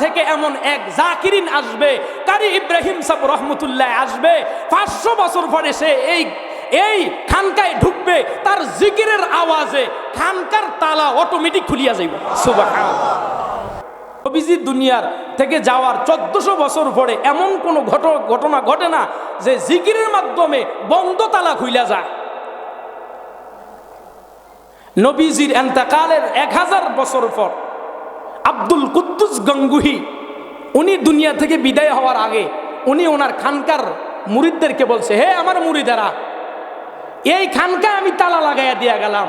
থেকে এমন এক জাকিরিন আসবে, কারি ইব্রাহিম সাহ রহমতুল্লাহ আসবে, পাঁচশো বছর পরে সে এই এই খানকায় ঢুকবে, তার জিকিরের আওয়াজে খানকার তালা অটোমেটিক খুলিয়া যাইব। নবীজি দুনিয়ার থেকে যাওয়ার চোদ্দশো বছর পরে এমন কোনো ঘট- ঘটনা ঘটে না যে জিকিরের মাধ্যমে বন্ধ তালা খুইলা যায়। নবীজির এন্তাকালের এক হাজার বছর পর আব্দুল কুদ্দুস গঙ্গুহি, উনি দুনিয়া থেকে বিদায় হওয়ার আগে উনি ওনার খানকার মুরিদদেরকে বলছে, হে আমার মুরিদারা, এই খানকায় আমি তালা লাগাইয়া দিয়া গেলাম।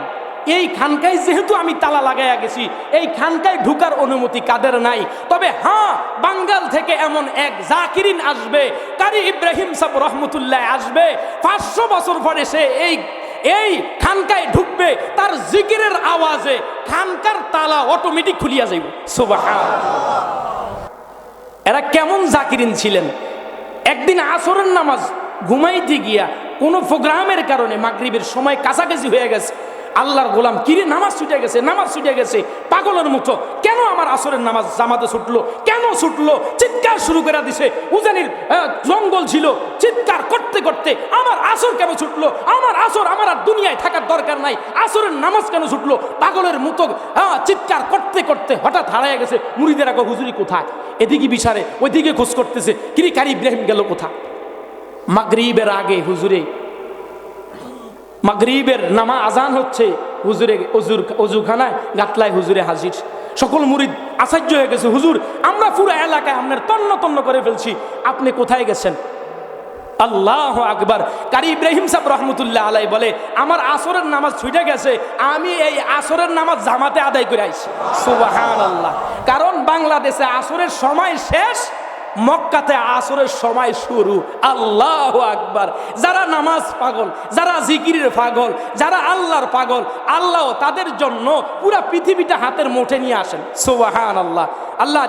এই খানকায় যেহেতু আমি তালা লাগাইয়া গেছি, এই খানকায় ঢুকার অনুমতি কাদের নাই? তবে হ্যাঁ বাঙ্গাল থেকে এমন এক জাকিরিন আসবে, কারি ইব্রাহিম সাহ রহমতুল্লাহ আসবে। পাঁচশো বছর পরে সে এই এই খানকায় ঢুকবে জিকিরের আওয়াজে খানকার তালা অটোমেটিক খুলিয়া যাইব। সুবাহ এরা কেমন জাকিরিন ছিলেন? একদিন আসরের নামাজ ঘুমাইতে গিয়া কোনো প্রোগ্রামের কারণে মাগরিবের সময় কাছাকাছি হয়ে গেছে। আল্লাহর গোলাম, কিরে, নামাজ ছুটে গেছে, নামাজ ছুটে গেছে, পাগলের মতো আমার আসরের নামাজ জামাতে ছুটলো। কেন ছুটলো? চিৎকার শুরু করে দিছে। উজানির জঙ্গল ছিল। চিৎকার করতে করতে আমার আসর কেন ছুটলো? আমার আসর আমার আর দুনিয়ায় থাকার দরকার নাই। আসরের নামাজ কেন ছুটলো? পাগলের মতো আহ, চিৎকার করতে করতে হঠাৎ হারায় গেছে। মুড়িদের আগে হুজুরি কোথায়? এদিকে বিচারে ওইদিকে খোঁজ করতেছে। কিরে কারি ইব্রাহিম গেল কোথায়? মাগরিবের আগে হুজুরে মাগরিবের নামা আজান হচ্ছে। হুজুরে অজুর অজুখানায় গাতলায় হুজুরে হাজির। সকল মুরিদ আশ্চর্য হয়ে গেছে। হুজুর, আমরা পুরো এলাকায় আপনার তন্ন তন্ন করে ফেলছি। আপনি কোথায় গেছেন? আল্লাহ আকবার। কারি ইব্রাহিম সাহেব রহমতুল্লাহ আলাই বলে, আমার আসরের নামাজ ছুটে গেছে, আমি এই আসরের নামাজ জামাতে আদায় করে আইছি। সুবাহ আল্লাহ কারণ বাংলাদেশে আসরের সময় শেষ মক্কাতে আসরের সময় শুরু। আল্লাহ আকবার। যারা নামাজ পাগল, যারা জিকিরের পাগল, যারা আল্লাহর পাগল, আল্লাহ তাদের জন্য পুরা পৃথিবীটা হাতের মোটে নিয়ে আসেন। সোবাহান আল্লাহ আল্লাহ